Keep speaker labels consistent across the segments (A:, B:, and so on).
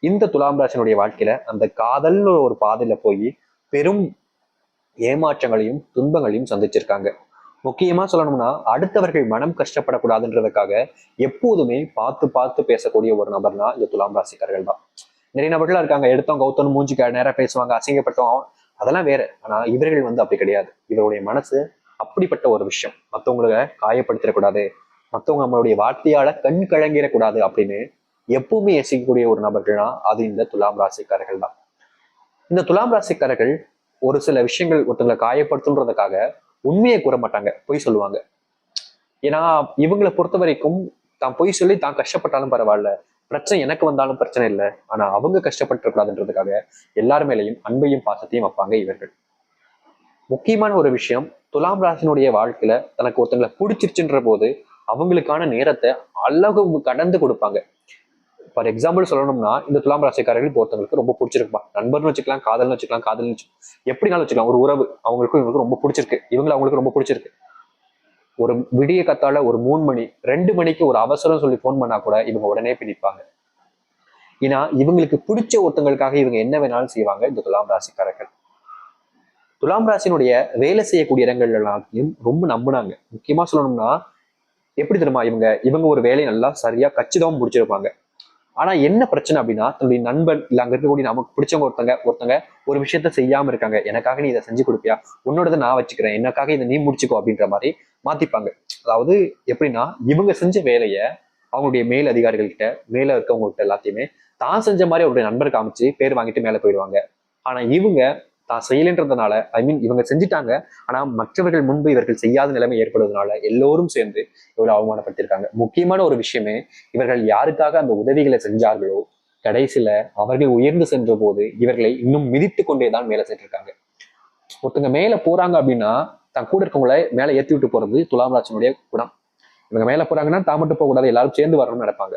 A: இந்த துலாம் ராசினுடைய வாழ்க்கையில அந்த காதல் ஒரு பாதையில போய் பெரும் ஏமாற்றங்களையும் துன்பங்களையும் சந்திச்சிருக்காங்க. முக்கியமா சொல்லணும்னா அடுத்தவர்கள் மனம் கஷ்டப்படக்கூடாதுன்றதுக்காக எப்போதுமே பார்த்து பார்த்து பேசக்கூடிய ஒரு நபர்னா இந்த துலாம் ராசிக்காரர்கள் தான். நிறைய நபர்களா இருக்காங்க. எடுத்தோம் கௌத்தம் மூஞ்சிக்க நேரம் பேசுவாங்க அசிங்கப்படுத்துவோம் அதெல்லாம் வேற. ஆனா இவர்கள் வந்து அப்படி கிடையாது. இவருடைய மனசு அப்படிப்பட்ட ஒரு விஷயம். மற்றவங்களை காயப்படுத்திடக்கூடாது. மற்றவங்க நம்மளுடைய வார்த்தையால கண் கலங்கிடக்கூடாது அப்படின்னு எப்பவுமே யோசிக்கக்கூடிய ஒரு நபர்கள்னா அது இந்த துலாம் ராசிக்காரர்கள் தான். இந்த துலாம் ராசிக்காரர்கள் ஒரு சில விஷயங்கள் ஒருத்தங்களை காயப்படுத்துன்றதுக்காக உண்மையை கூற மாட்டாங்க பொய் சொல்லுவாங்க. ஏன்னா இவங்களை பொறுத்த வரைக்கும் தான் பொய் சொல்லி தான் கஷ்டப்பட்டாலும் பரவாயில்ல பிரச்சனை எனக்கு வந்தாலும் பிரச்சனை இல்லை. ஆனா அவங்க கஷ்டப்பட்டுக்கூடாதுன்றதுக்காக எல்லார் மேலையும் அன்பையும் பாசத்தையும் வைப்பாங்க இவர்கள். முக்கியமான ஒரு விஷயம் துலாம் ராசினுடைய வாழ்க்கையில தனக்கு ஒருத்தங்களை பிடிச்சிருச்சுன்ற போது அவங்களுக்கான நேரத்தை அளவு கடந்து கொடுப்பாங்க. ஃபார் எக்ஸாம்பிள் சொல்லணும்னா இந்த துலாம் ராசிக்காரர்கள் ஒருத்தவங்களுக்கு ரொம்ப பிடிச்சிருக்குப்பா நண்பர்னு வச்சுக்கலாம் காதல்னு வச்சுக்கலாம் காதல்னு எப்படினாலும் வச்சுக்கலாம். ஒரு உறவு அவங்களுக்கும் இவங்களுக்கு ரொம்ப பிடிச்சிருக்கு. இவங்களை அவங்களுக்கு ரொம்ப பிடிச்சிருக்கு. ஒரு விடிய கத்தால ஒரு மூணு மணி ரெண்டு மணிக்கு ஒரு அவசரம் சொல்லி ஃபோன் பண்ணா கூட இவங்க உடனே பிடிப்பாங்க ஏன்னா இவங்களுக்கு பிடிச்ச ஒருத்தங்களுக்காக இவங்க என்ன வேணாலும் செய்வாங்க இந்த துலாம் ராசிக்காரர்கள். துலாம் ராசினுடைய வேலை செய்யக்கூடிய இடங்கள் எல்லாத்தையும் ரொம்ப நம்பினாங்க. முக்கியமா சொல்லணும்னா எப்படி தெரியுமா இவங்க இவங்க ஒரு வேலையை நல்லா சரியா கச்சிதமா முடிச்சிருப்பாங்க. ஆனா என்ன பிரச்சனை அப்படின்னா தன்னுடைய நண்பன் இல்ல அங்க இருக்கக்கூடிய நமக்கு பிடிச்சவங்க ஒருத்தங்க ஒருத்தங்க ஒரு விஷயத்த செய்யாம இருக்காங்க. எனக்காக நீ இதை செஞ்சு கொடுப்பியா? உன்னோடத நான் வச்சுக்கிறேன். எனக்காக இதை நீ முடிச்சுக்கோ அப்படின்ற மாதிரி மாத்திப்பாங்க. அதாவது எப்படின்னா இவங்க செஞ்ச வேலைய அவங்களுடைய மேல் அதிகாரிகள்கிட்ட மேல இருக்கவங்ககிட்ட எல்லாத்தையுமே தான் செஞ்ச மாதிரி அவருடைய நண்பர் காமிச்சு பேர் வாங்கிட்டு மேல போயிடுவாங்க. ஆனா இவங்க தான் செய்யலைன்றதுனால ஐ மீன் இவங்க செஞ்சுட்டாங்க. ஆனா மற்றவர்கள் முன்பு இவர்கள் செய்யாத நிலைமை ஏற்படுவதனால எல்லோரும் சேர்ந்து இவ்வளவு அவமானப்படுத்தியிருக்காங்க. முக்கியமான ஒரு விஷயமே இவர்கள் யாருக்காக அந்த உதவிகளை செஞ்சார்களோ கடைசியில அவர்கள் உயர்ந்து சென்ற போது இவர்களை இன்னும் மிதித்து கொண்டே தான் மேல சென்றிருக்காங்க. ஒருத்தங்க மேல போறாங்க அப்படின்னா தன் கூட இருக்கவங்கள மேல ஏத்தி விட்டு போறது துலாம் ராஜனுடைய குணம். இவங்க மேல போறாங்கன்னா தான் மட்டும் போகக்கூடாது எல்லாரும் சேர்ந்து வரணும்னு நினைப்பாங்க.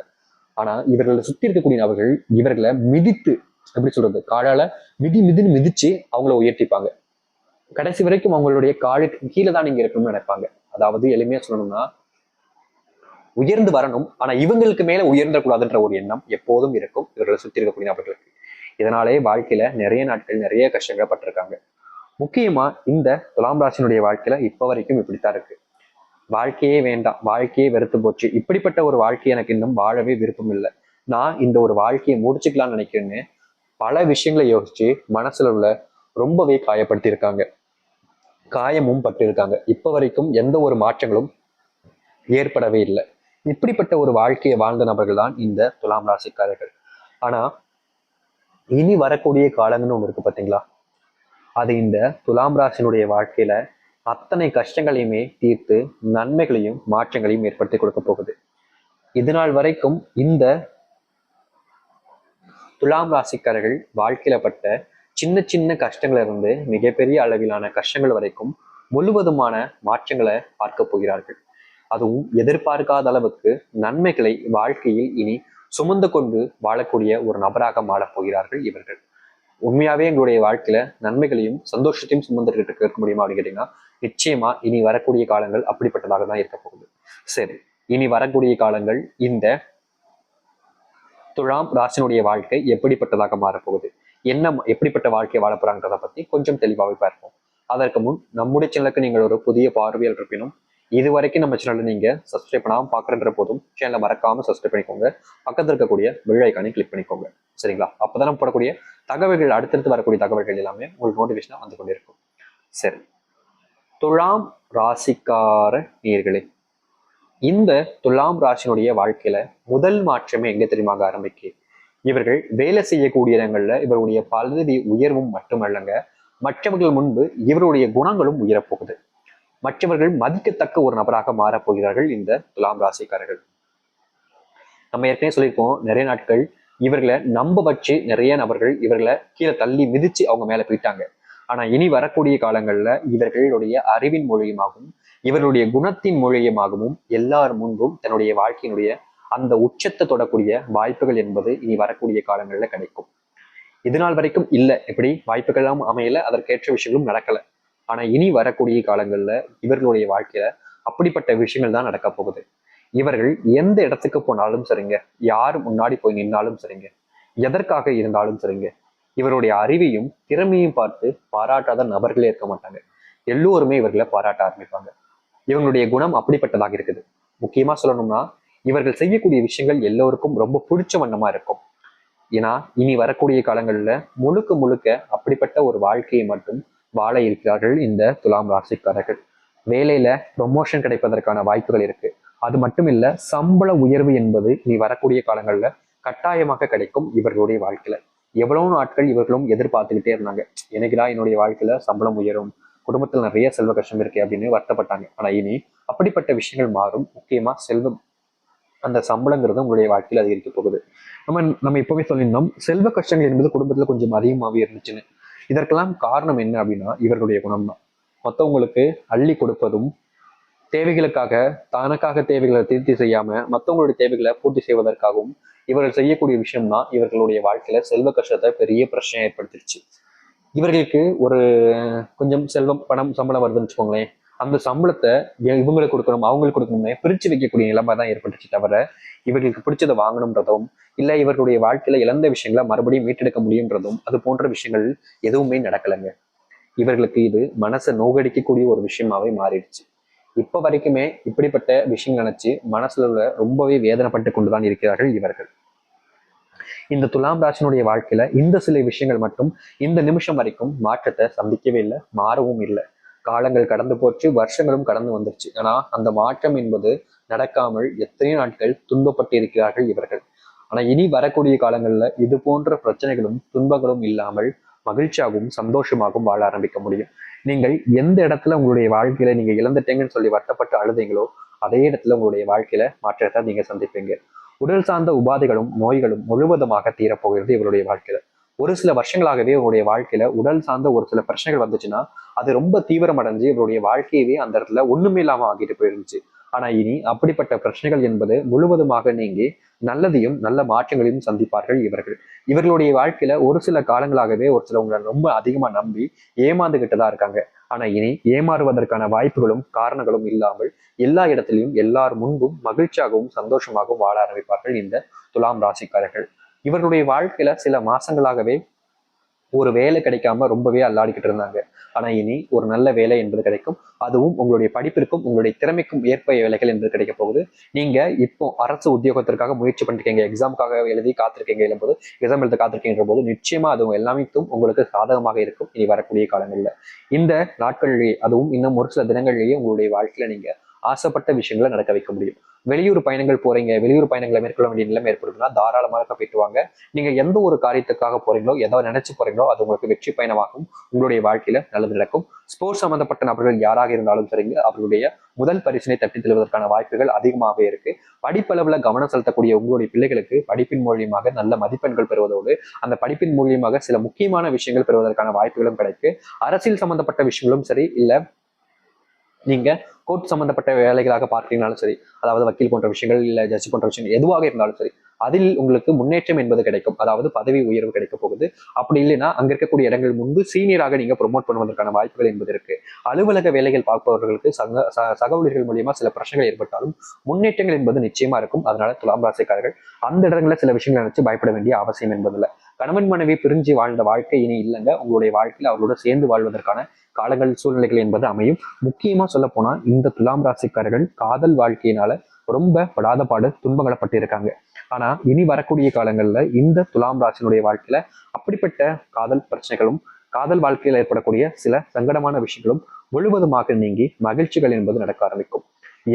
A: ஆனா இவர்களை சுத்தி இருக்கக்கூடிய அவர்கள் இவர்களை மிதித்து எப்படி சொல்றது? காலால மிதி மிதின்னு மிதிச்சு அவங்கள உயர்த்திப்பாங்க. கடைசி வரைக்கும் அவங்களுடைய காலுக்கு கீழே தான் நீங்க இருக்கணும்னு நினைப்பாங்க. அதாவது எளிமையா சொல்லணும்னா உயர்ந்து வரணும் ஆனா இவங்களுக்கு மேல உயர்ந்தக்கூடாதுன்ற ஒரு எண்ணம் எப்போதும் இருக்கும். இவர்களை சுத்தி இருக்கக்கூடிய நபர்களுக்கு. இதனாலே வாழ்க்கையில நிறைய நாட்கள் நிறைய கஷ்டங்கள் பட்டிருக்காங்க. முக்கியமா இந்த துலாம் ராசினுடைய வாழ்க்கையில இப்ப வரைக்கும் இப்படித்தான் இருக்கு. வாழ்க்கையே வேண்டாம் வாழ்க்கையே வெறுத்து போச்சு. இப்படிப்பட்ட ஒரு வாழ்க்கை எனக்கு இன்னும் வாழவே விருப்பம் இல்லை. நான் இந்த ஒரு வாழ்க்கையை முடிச்சுக்கலாம்னு நினைக்கிறேன்னு பல விஷயங்களை யோசிச்சு மனசுல உள்ள ரொம்பவே காயப்படுத்தியிருக்காங்க. காயமும் பட்டிருக்காங்க. இப்ப வரைக்கும் எந்த ஒரு மாற்றங்களும் ஏற்படவே இல்லை. இப்படிப்பட்ட ஒரு வாழ்க்கையை வாழ்ந்த நபர்கள் தான் இந்த துலாம் ராசிக்காரர்கள். ஆனா இனி வரக்கூடிய காலங்கள்னு ஒன்று இருக்கு பாத்தீங்களா? அது இந்த துலாம் ராசினுடைய வாழ்க்கையில அத்தனை கஷ்டங்களையுமே தீர்த்து நன்மைகளையும் மாற்றங்களையும் ஏற்படுத்தி கொடுக்க போகுது. இது நாள் வரைக்கும் இந்த துலாம் ராசிக்காரர்கள் வாழ்க்கையில பட்ட சின்ன சின்ன கஷ்டங்கள் இருந்து மிகப்பெரிய அளவிலான கஷ்டங்கள் வரைக்கும் முழுவதுமான மாற்றங்களை பார்க்க போகிறார்கள். அதுவும் எதிர்பார்க்காத அளவுக்கு நன்மைகளை வாழ்க்கையில் இனி சுமந்து கொண்டு வாழக்கூடிய ஒரு நபராக மாறப் போகிறார்கள் இவர்கள். உண்மையாவே எங்களுடைய வாழ்க்கையில நன்மைகளையும் சந்தோஷத்தையும் சுமந்துட்டு இருக்க முடியுமா அப்படின்னு கேட்டீங்கன்னா நிச்சயமா இனி வரக்கூடிய காலங்கள் அப்படிப்பட்டதாக தான் இருக்க போகுது. சரி இனி வரக்கூடிய காலங்கள் இந்த துலாம் ராசினுடைய வாழ்க்கை எப்படிப்பட்டதாக மாறப்போகுது? என்ன எப்படிப்பட்ட வாழ்க்கை வாழ போறாங்கிறத பத்தி கொஞ்சம் தெளிவாகவே பார்ப்போம். அதற்கு முன் நம்முடைய சேனலுக்கு நீங்கள் ஒரு புதிய பார்வையில் இருப்பினும் இது வரைக்கும் நம்ம சேனலை நீங்க சப்ஸ்கிரைப் பண்ணாமல் பாக்குறன்ற போதும் சேனலை மறக்காம சப்ஸ்கிரைப் பண்ணிக்கோங்க. பக்கத்துல இருக்கக்கூடிய பெல் ஐக்கானை கிளிக் பண்ணிக்கோங்க. சரிங்களா? அப்பதான் நம்ம போடக்கூடிய தகவல்கள் அடுத்தடுத்து வரக்கூடிய தகவல்கள் எல்லாமே உங்களுக்கு நோட்டிஃபிகேஷனா வந்து கொண்டிருக்கும். சரி. துலாம் ராசிக்கார நீர்களே இந்த துலாம் ராசினுடைய வாழ்க்கையில முதல் மாற்றமே எங்க தெரியுமாக ஆரம்பிக்கு? இவர்கள் வேலை செய்யக்கூடிய இடங்கள்ல இவருடைய பதவி உயர்வும் மட்டுமல்லங்க மற்றவர்கள் முன்பு இவருடைய குணங்களும் உயரப்போகுது. மற்றவர்கள் மதிக்கத்தக்க ஒரு நபராக மாறப்போகிறார்கள் இந்த துலாம் ராசிக்காரர்கள். நம்ம ஏற்கனவே சொல்லியிருக்கோம் நிறைய நாட்கள் இவர்களை நம்ப வச்சு நிறைய நபர்கள் இவர்களை கீழே தள்ளி மிதிச்சு அவங்க மேல போயிட்டாங்க. ஆனா இனி வரக்கூடிய காலங்கள்ல இவர்களுடைய அறிவின் மூலியமாகவும் இவருடைய குணத்தின் மூலியமாகவும் எல்லார் முன்பும் தன்னுடைய வாழ்க்கையினுடைய அந்த உச்சத்தை தொடக்கூடிய வாய்ப்புகள் என்பது இனி வரக்கூடிய காலங்களில் கிடைக்கும். இது நாள் வரைக்கும் இல்லை. எப்படி? வாய்ப்புகள்லாம் அமையல. அதற்கேற்ற விஷயங்களும் நடக்கல. ஆனா இனி வரக்கூடிய காலங்கள்ல இவர்களுடைய வாழ்க்கையில அப்படிப்பட்ட விஷயங்கள் தான் நடக்க போகுது. இவர்கள் எந்த இடத்துக்கு போனாலும் சரிங்க. யார் முன்னாடி போய் நின்னாலும் சரிங்க. எதற்காக இருந்தாலும் சரிங்க. இவருடைய அறிவையும் திறமையும் பார்த்து பாராட்டாத நபர்களே இருக்க மாட்டாங்க. எல்லோருமே இவர்களை பாராட்ட ஆரம்பிப்பாங்க. இவங்களுடைய குணம் அப்படிப்பட்டதாக இருக்குது. முக்கியமா சொல்லணும்னா இவர்கள் செய்யக்கூடிய விஷயங்கள் எல்லோருக்கும் ரொம்ப பிடிச்ச வண்ணமா இருக்கும். ஏன்னா இனி வரக்கூடிய காலங்கள்ல முழுக்க முழுக்க அப்படிப்பட்ட ஒரு வாழ்க்கையை மட்டும் வாழ இருக்கிறார்கள் இந்த துலாம் ராசிக்காரர்கள். வேலையில ப்ரொமோஷன் கிடைப்பதற்கான வாய்ப்புகள் இருக்கு. அது மட்டும் இல்ல சம்பள உயர்வு என்பது இனி வரக்கூடிய காலங்கள்ல கட்டாயமாக கிடைக்கும் இவர்களுடைய வாழ்க்கையில. எவ்வளவு நாட்கள் இவர்களும் எதிர்பார்த்துக்கிட்டே இருந்தாங்க. எனக்குதான் என்னுடைய வாழ்க்கையில சம்பளம் உயரும் குடும்பத்தில் நிறைய செல்வ கஷ்டம் இருக்கு அப்படின்னு வருத்தப்பட்டாங்க. ஆனால் இனி அப்படிப்பட்ட விஷயங்கள் மாறும். முக்கியமா செல்வம் அந்த சம்பளங்கிறது உங்களுடைய வாழ்க்கையில் அதிகரிக்க போகுது. நம்ம நம்ம இப்போவே சொல்லியிருந்தோம் செல்வ கஷ்டங்கள் என்பது குடும்பத்துல கொஞ்சம் அதிகமாகவே இருந்துச்சுன்னு. இதற்கெல்லாம் காரணம் என்ன அப்படின்னா இவர்களுடைய குணம் தான் மற்றவங்களுக்கு அள்ளி கொடுப்பதும் தேவைகளுக்காக தனக்காக தேவைகளை திருப்தி செய்யாம மற்றவங்களுடைய தேவைகளை பூர்த்தி செய்வதற்காகவும் இவர்கள் செய்யக்கூடிய விஷயம் தான் இவர்களுடைய வாழ்க்கையில செல்வ கஷ்டத்தை பெரிய பிரச்சனை ஏற்படுத்திருச்சு. இவர்களுக்கு ஒரு கொஞ்சம் செல்வம் பணம் சம்பளம் வருதுன்னு வச்சுக்கோங்களேன். அந்த சம்பளத்தை இவங்களுக்கு கொடுக்கணும் அவங்களுக்கு கொடுக்கணும்னு பிரிச்சு வைக்கக்கூடிய நிலைமை தான் ஏற்பட்டுச்சு தவிர இவர்களுக்கு பிடிச்சதை வாங்கணுன்றதும் இல்லை இவர்களுடைய வாழ்க்கையில இழந்த விஷயங்களை மறுபடியும் மீட்டெடுக்க முடியுன்றதும் அது போன்ற விஷயங்கள் எதுவுமே நடக்கலைங்க. இவர்களுக்கு இது மனசை நோகடிக்கக்கூடிய ஒரு விஷயமாவே மாறிடுச்சு. இப்போ வரைக்குமே இப்படிப்பட்ட விஷயம் நினைச்சு மனசுல உள்ள ரொம்பவே வேதனைப்பட்டு கொண்டுதான் இருக்கிறார்கள் இவர்கள். இந்த துலாம் ராசினுடைய வாழ்க்கையில இந்த சில விஷயங்கள் மட்டும் இந்த நிமிஷம் வரைக்கும் மாற்றத்தை சந்திக்கவே இல்லை மாறவும் இல்லை. காலங்கள் கடந்து போச்சு வருஷங்களும் கடந்து வந்துருச்சு. ஆனா அந்த மாற்றம் என்பது நடக்காமல் எத்தனை நாட்கள் துன்பப்பட்டு இருக்கிறார்கள் இவர்கள். ஆனா இனி வரக்கூடிய காலங்கள்ல இது போன்ற பிரச்சனைகளும் துன்பங்களும் இல்லாமல் மகிழ்ச்சியாகவும் சந்தோஷமாகவும் வாழ ஆரம்பிக்க முடியும். நீங்கள் எந்த இடத்துல உங்களுடைய வாழ்க்கையில நீங்க இழந்துட்டீங்கன்னு சொல்லி வருத்தப்பட்டு அழுதீங்களோ அதே இடத்துல உங்களுடைய வாழ்க்கையில மாற்றத்தை நீங்க சந்திப்பீங்க. உடல் சார்ந்த உபாதைகளும் நோய்களும் முழுவதுமாக தீரப்போகிறது இவருடைய வாழ்க்கையில. ஒரு சில வருஷங்களாகவே இவருடைய வாழ்க்கையில உடல் சார்ந்த ஒரு சில பிரச்சனைகள் வந்துச்சுன்னா அது ரொம்ப தீவிரம் அடைஞ்சு இவருடைய வாழ்க்கையவே அந்த இடத்துல ஒண்ணுமே இல்லாம ஆகிட்டு போயிருந்துச்சு. ஆனா இனி அப்படிப்பட்ட பிரச்சனைகள் என்பது முழுவதுமாக நீங்கி நல்லதையும் நல்ல மாற்றங்களையும் சந்திப்பார்கள் இவர்கள். இவர்களுடைய வாழ்க்கையில ஒரு சில காலங்களாகவே ஒரு சிலவங்களை ரொம்ப அதிகமா நம்பி ஏமாந்துகிட்டு தான் இருக்காங்க. ஆனா இனி ஏமாறுவதற்கான வாய்ப்புகளும் காரணங்களும் இல்லாமல் எல்லா இடத்திலையும் எல்லார் முன்பும் மகிழ்ச்சியாகவும் சந்தோஷமாகவும் வாழ ஆரம்பிப்பார்கள் இந்த துலாம் ராசிக்காரர்கள். இவர்களுடைய வாழ்க்கையில சில மாசங்களாகவே ஒரு வேலை கிடைக்காம ரொம்பவே அல்லாடிக்கிட்டு இருந்தாங்க. ஆனா இனி ஒரு நல்ல வேலை என்பது கிடைக்கும். அதுவும் உங்களுடைய படிப்பிற்கும் உங்களுடைய திறமைக்கும் ஏற்ப வேலைகள் என்பது கிடைக்க போகுது. நீங்க இப்போ அரசு உத்தியோகத்திற்காக முயற்சி பண்ணிருக்கீங்க எக்ஸாமுக்காக எழுதி காத்திருக்கீங்க எழும்போது எக்ஸாம் எழுத காத்திருக்கீங்க போது நிச்சயமா அதுவும் எல்லாமே உங்களுக்கு சாதகமாக இருக்கும். இனி வரக்கூடிய காலங்களில். இந்த நாட்களிலேயே அதுவும் இன்னும் ஒரு சில தினங்கள்லேயே உங்களுடைய வாழ்க்கையில நீங்க ஆசைப்பட்ட விஷயங்களை நடக்க வைக்க முடியும். வெளியூர் பயணங்கள் போறீங்க வெளியூர் பயணங்களை மேற்கொள்ள வேண்டிய நிலைமை ஏற்படுதுன்னா தாராளமாக போயிட்டு வாங்க நீங்க எந்த ஒரு காரியத்துக்காக போறீங்களோ எதோ நினைச்சு போறீங்களோ அது உங்களுக்கு வெற்றி பயணமாகும். உங்களுடைய வாழ்க்கையில நல்லது நடக்கும். ஸ்போர்ட்ஸ் சம்பந்தப்பட்ட நபர்கள் யாராக இருந்தாலும் சரிங்க அவர்களுடைய முதல் பரிசினை தட்டி செல்வதற்கான வாய்ப்புகள் அதிகமாகவே இருக்கு. படிப்பளவுல கவனம் செலுத்தக்கூடிய உங்களுடைய பிள்ளைகளுக்கு படிப்பின் மூலியமாக நல்ல மதிப்பெண்கள் பெறுவதோடு அந்த படிப்பின் மூலியமாக சில முக்கியமான விஷயங்கள் பெறுவதற்கான வாய்ப்புகளும் கிடைக்கு. அரசியல் சம்பந்தப்பட்ட விஷயங்களும் சரி இல்ல நீங்க கோர்ட் சம்பந்தப்பட்ட வேலைகளாக பார்க்கிறீங்கனாலும் சரி அதாவது வக்கீல் போன்ற விஷயங்கள் இல்லை ஜட்ஜ் போன்ற விஷயங்கள் எதுவாக இருந்தாலும் சரி அதில் உங்களுக்கு முன்னேற்றம் என்பது கிடைக்கும். அதாவது பதவி உயர்வு கிடைக்க போகுது. அப்படி இல்லைன்னா அங்க இருக்கக்கூடிய இடங்கள் முன்பு சீனியராக நீங்க ப்ரொமோட் பண்ணுவதற்கான வாய்ப்புகள் என்பது இருக்கு. அலுவலக வேலைகள் பார்ப்பவர்களுக்கு சங்க சக ஊழியர்கள் மூலியமா சில பிரச்சனைகள் ஏற்பட்டாலும் முன்னேற்றங்கள் என்பது நிச்சயமா இருக்கும். அதனால துலாம் ராசிக்காரர்கள் அந்த இடங்களில் சில விஷயங்களை நினைச்சு பயப்பட வேண்டிய அவசியம் என்பதில்லை. கணவன் மனைவி பிரிஞ்சு வாழ்ந்த வாழ்க்கை இனி இல்லைங்க. உங்களுடைய வாழ்க்கையில் அவர்களோட சேர்ந்து வாழ்வதற்கான காலங்கள் சூழ்நிலைகள் என்பது அமையும். முக்கியமா சொல்ல போனா இந்த துலாம் ராசிக்காரர்கள் காதல் வாழ்க்கையினால ரொம்ப படாத பாடு துன்பங்களை பட்டிருக்காங்க. ஆனா இனி வரக்கூடிய காலங்கள்ல இந்த துலாம் ராசினுடைய வாழ்க்கையில அப்படிப்பட்ட காதல் பிரச்சனைகளும் காதல் வாழ்க்கையில் ஏற்படக்கூடிய சில சங்கடமான விஷயங்களும் முழுவதுமாக நீங்கி மகிழ்ச்சிகள் என்பது நடக்க ஆரம்பிக்கும்.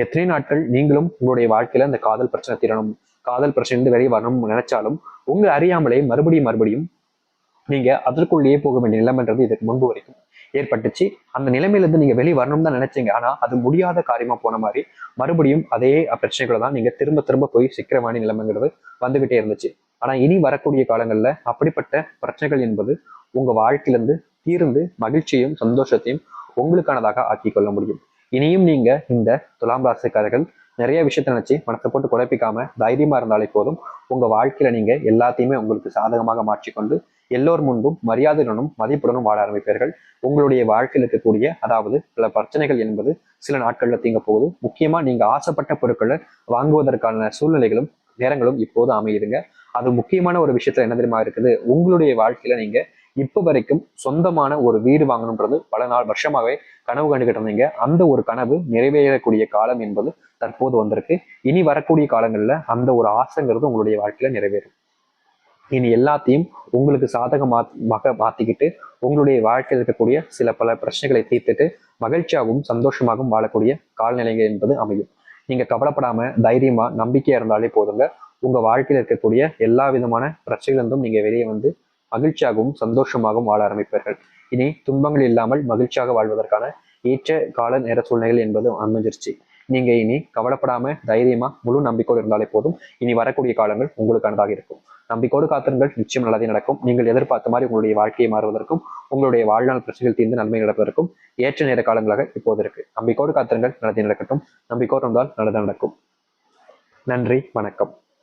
A: எத்தனை நாட்கள் நீங்களும் உங்களுடைய வாழ்க்கையில இந்த காதல் பிரச்சனை தீரணும் காதல் பிரச்சனை வெளியே வரணும்னு நினைச்சாலும் உங்க அறியாமலே மறுபடியும் மறுபடியும் நீங்க அதற்குள்ளேயே போக வேண்டிய நிலைமைன்றது இதுக்கு முன்பு வரைக்கும். ஏற்பட்டுச்சு. அந்த நிலைமையிலேருந்து நீங்கள் வெளியே வரணும் தான் நினைச்சீங்க. ஆனால் அது முடியாத காரியமா போன மாதிரி மறுபடியும் அதே பிரச்சனைகளை தான் நீங்கள் திரும்ப திரும்ப போய் சிக்கிற மாதிரி நிலைமைங்கிறது வந்துகிட்டே இருந்துச்சு. ஆனால் இனி வரக்கூடிய காலங்களில் அப்படிப்பட்ட பிரச்சனைகள் என்பது உங்க வாழ்க்கையிலேருந்து தீர்ந்து மகிழ்ச்சியும் சந்தோஷத்தையும் உங்களுக்கானதாக ஆக்கி கொள்ள முடியும். இனியும் நீங்க இந்த துலாம் ராசிக்காரர்கள் நிறைய விஷயத்த நினைச்சு மனத்தை போட்டு குழப்பிக்காம தைரியமா இருந்தாலே போதும். உங்க வாழ்க்கையில நீங்க எல்லாத்தையுமே உங்களுக்கு சாதகமாக மாற்றிக்கொண்டு எல்லோர் முன்பும் மரியாதையுடனும் மதிப்புடனும் வாழ ஆரம்பிப்பீர்கள். உங்களுடைய வாழ்க்கையில் இருக்கக்கூடிய அதாவது பல பிரச்சனைகள் என்பது சில நாட்களில் தீங்க போகுது. முக்கியமா நீங்க ஆசைப்பட்ட பொருட்களை வாங்குவதற்கான சூழ்நிலைகளும் நேரங்களும் இப்போது அமையுதுங்க. அது முக்கியமான ஒரு விஷயத்துல என்ன தெரியுமா இருக்குது? உங்களுடைய வாழ்க்கையில நீங்க இப்ப வரைக்கும் சொந்தமான ஒரு வீடு வாங்கணுன்றது பல நாள் வருஷமாகவே கனவு கண்டுகிட்டு இருந்தீங்க. அந்த ஒரு கனவு நிறைவேறக்கூடிய காலம் என்பது தற்போது வந்திருக்கு. இனி வரக்கூடிய காலங்கள்ல அந்த ஒரு ஆசைங்கிறது உங்களுடைய வாழ்க்கையில நிறைவேறும். இனி எல்லாத்தையும் உங்களுக்கு சாதகமாக மாற்றிக்கிட்டு உங்களுடைய வாழ்க்கையில் இருக்கக்கூடிய சில பல பிரச்சனைகளை தீர்த்துட்டு மகிழ்ச்சியாகவும் சந்தோஷமாகவும் வாழக்கூடிய காலநிலைகள் என்பது அமையும். நீங்க கவலைப்படாம தைரியமா நம்பிக்கையா இருந்தாலே போதுங்க. உங்க வாழ்க்கையில் இருக்கக்கூடிய எல்லா விதமான பிரச்சனைகளிலிருந்தும் நீங்க வெளியே வந்து மகிழ்ச்சியாகவும் சந்தோஷமாகவும் வாழ ஆரம்பிப்பீர்கள். இனி துன்பங்கள் இல்லாமல் மகிழ்ச்சியாக வாழ்வதற்கான ஏற்ற கால நேர சூழ்நிலைகள் என்பது அமைஞ்சிருச்சு. நீங்க இனி கவலைப்படாம தைரியமா முழு நம்பிக்கையோடு இருந்தாலே போதும். இனி வரக்கூடிய காலங்கள் உங்களுக்கானதாக இருக்கும். நம்பிக்கோடு காத்திருங்கள். நிச்சயம் நல்லதே நடக்கும். நீங்கள் எதிர்பார்த்த மாதிரி உங்களுடைய வாழ்க்கையை மாறுவதற்கும் உங்களுடைய வாழ்நாள் பிரச்சனைகள் தீர்ந்து நன்மை நடப்பதற்கும் ஏற்ற நேர காலங்களாக இப்போது இருக்கு. நம்பிக்கோடு காத்திருங்கள். நல்லதே நடக்கட்டும். நம்பிக்கோடு இருந்தால் நல்லது நடக்கும். நன்றி. வணக்கம்.